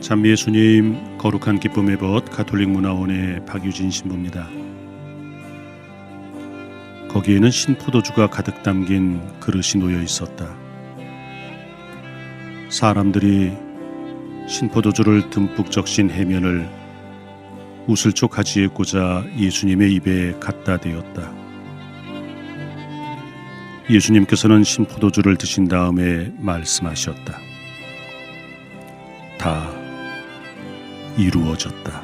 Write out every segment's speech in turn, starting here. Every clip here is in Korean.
찬미 예수님 거룩한 기쁨의 벗 가톨릭 문화원의 박유진 신부입니다. 거기에는 신포도주가 가득 담긴 그릇이 놓여 있었다. 사람들이 신포도주를 듬뿍 적신 해면을 우슬초 가지에 꽂아 예수님의 입에 갖다 대었다. 예수님께서는 신포도주를 드신 다음에 말씀하셨다. 다 이루어졌다.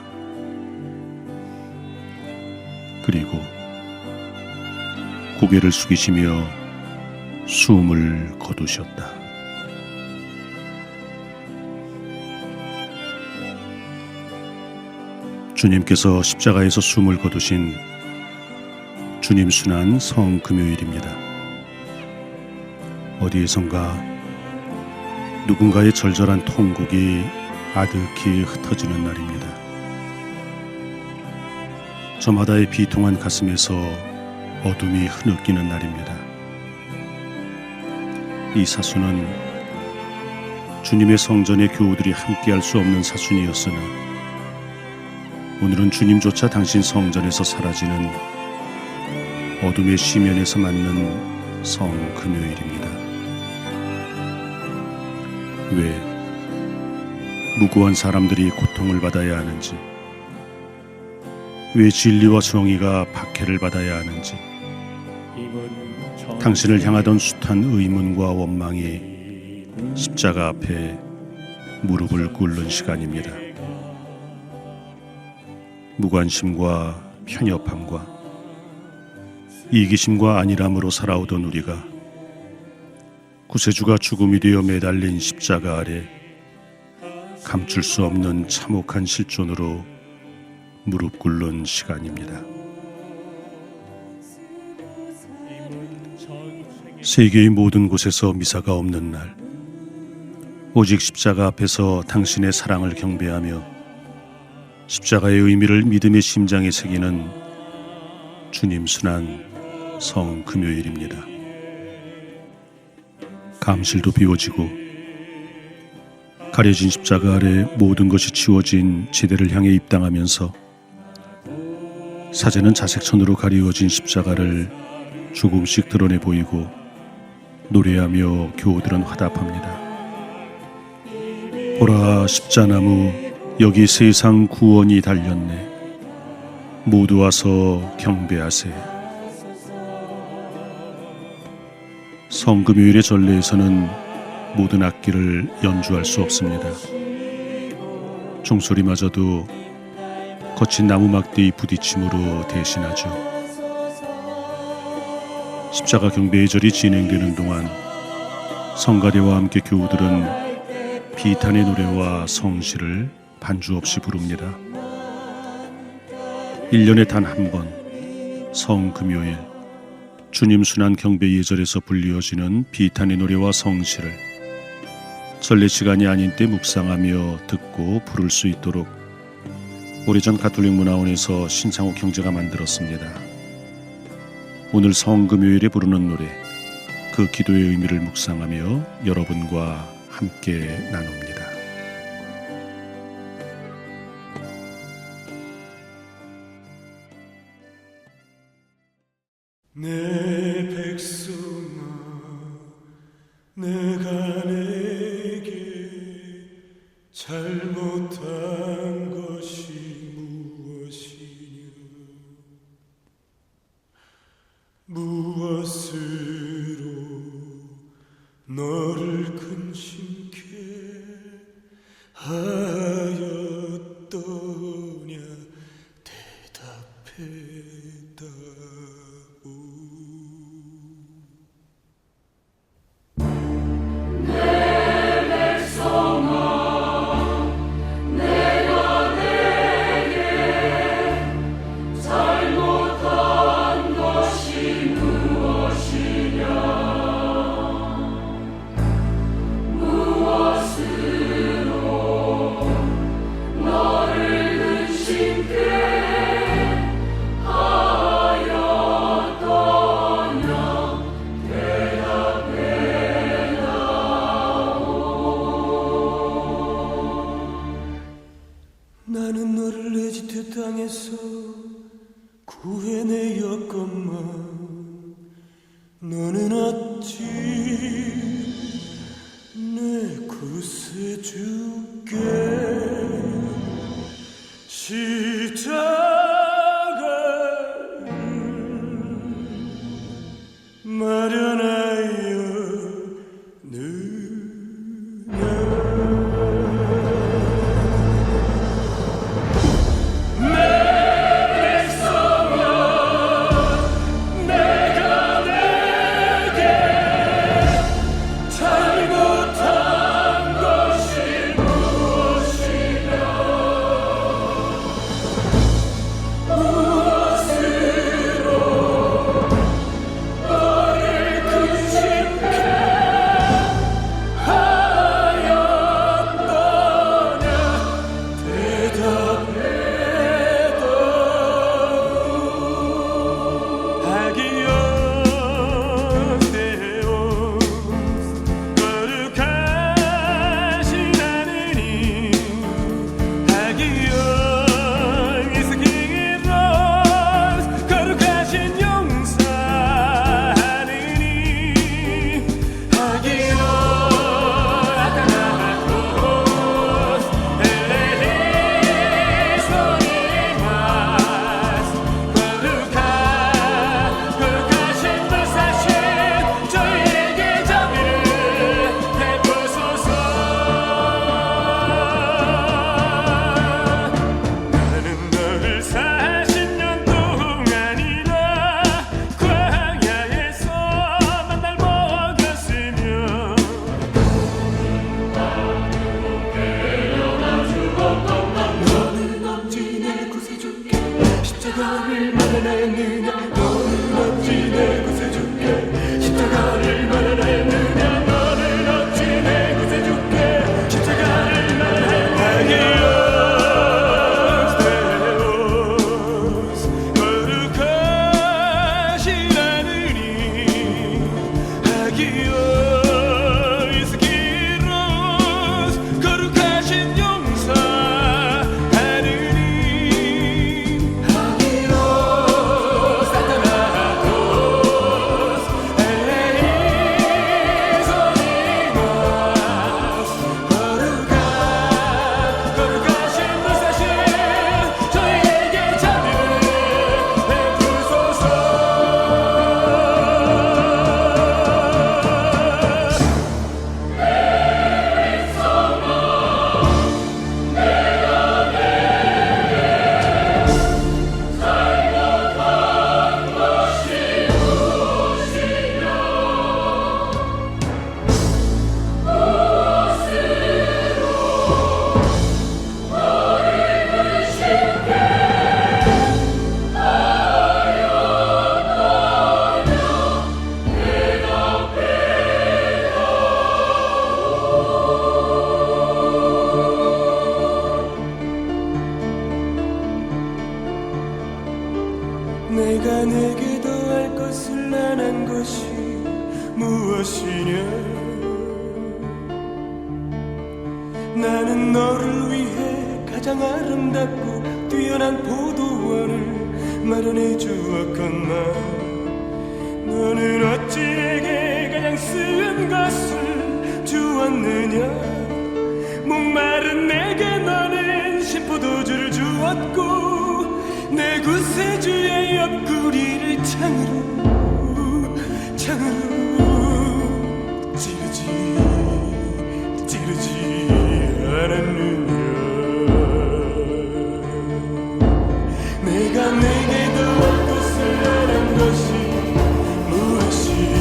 그리고 고개를 숙이시며 숨을 거두셨다. 주님께서 십자가에서 숨을 거두신 주님 순환 성 금요일입니다. 어디에선가 누군가의 절절한 통곡이 아득히 흩어지는 날입니다. 저마다의 비통한 가슴에서 어둠이 흐느끼는 날입니다. 이 사수는 주님의 성전의 교우들이 함께할 수 없는 사순이었으나 오늘은 주님조차 당신 성전에서 사라지는 어둠의 시면에서 맞는 성 금요일입니다. 왜 무고한 사람들이 고통을 받아야 하는지, 왜 진리와 정의가 박해를 받아야 하는지, 당신을 향하던 숱한 의문과 원망이 십자가 앞에 무릎을 꿇는 시간입니다. 무관심과 편협함과 이기심과 안일함으로 살아오던 우리가 구세주가 죽음이 되어 매달린 십자가 아래 감출 수 없는 참혹한 실존으로 무릎 꿇는 시간입니다. 세계의 모든 곳에서 미사가 없는 날, 오직 십자가 앞에서 당신의 사랑을 경배하며 십자가의 의미를 믿음의 심장에 새기는 주님 순환 성 금요일입니다. 감실도 비워지고 가려진 십자가 아래 모든 것이 치워진 지대를 향해 입당하면서 사제는 자색천으로 가리워진 십자가를 조금씩 드러내 보이고 노래하며 교우들은 화답합니다. 보라 십자나무 여기 세상 구원이 달렸네. 모두 와서 경배하세. 성금요일의 전례에서는 모든 악기를 연주할 수 없습니다. 종소리마저도 거친 나무 막대의 부딪힘으로 대신하죠. 십자가 경배의 절이 진행되는 동안 성가대와 함께 교우들은 비탄의 노래와 성시를 반주 없이 부릅니다. 1년에 단 한 번 성금요일 주님 순환 경배 예절에서 불리어지는 비탄의 노래와 성시를 전례 시간이 아닌 때 묵상하며 듣고 부를 수 있도록 오래전 가톨릭 문화원에서 신창욱 형제가 만들었습니다. 오늘 성금요일에 부르는 노래 그 기도의 의미를 묵상하며 여러분과 함께 나눕니다. 마련한 내가 내게도 할 것을 안 한 것이 무엇이냐? 나는 너를 위해 가장 아름답고 뛰어난 포도원을 마련해 주었건만 너는 어찌 내게 가장 쓴 것을 주었느냐? 목마른 내게 너는 심포도주를 주었고 내 구세주 옆구리를 창으로 창으로 찌르지 찌르지 않았느냐 내가 내게도 얻고 사랑한 것이 무엇이니?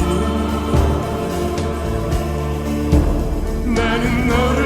나는 너를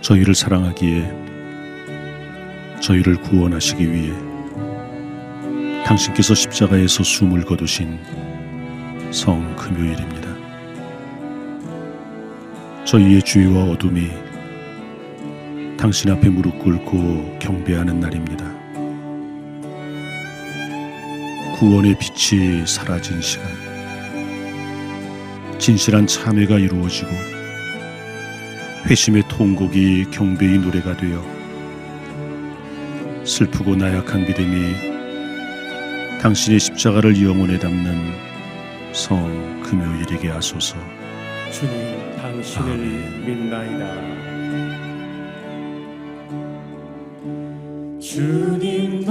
저희를 사랑하기에 저희를 구원하시기 위해 당신께서 십자가에서 숨을 거두신 성 금요일입니다. 저희의 주의와 어둠이 당신 앞에 무릎 꿇고 경배하는 날입니다. 구원의 빛이 사라진 시간, 진실한 참회가 이루어지고 회심의 통곡이 경배의 노래가 되어 슬프고 나약한 믿음이 당신의 십자가를 영혼에 담는 성 금요일에게 하소서. 주님 당신을 아멘. 믿나이다 주님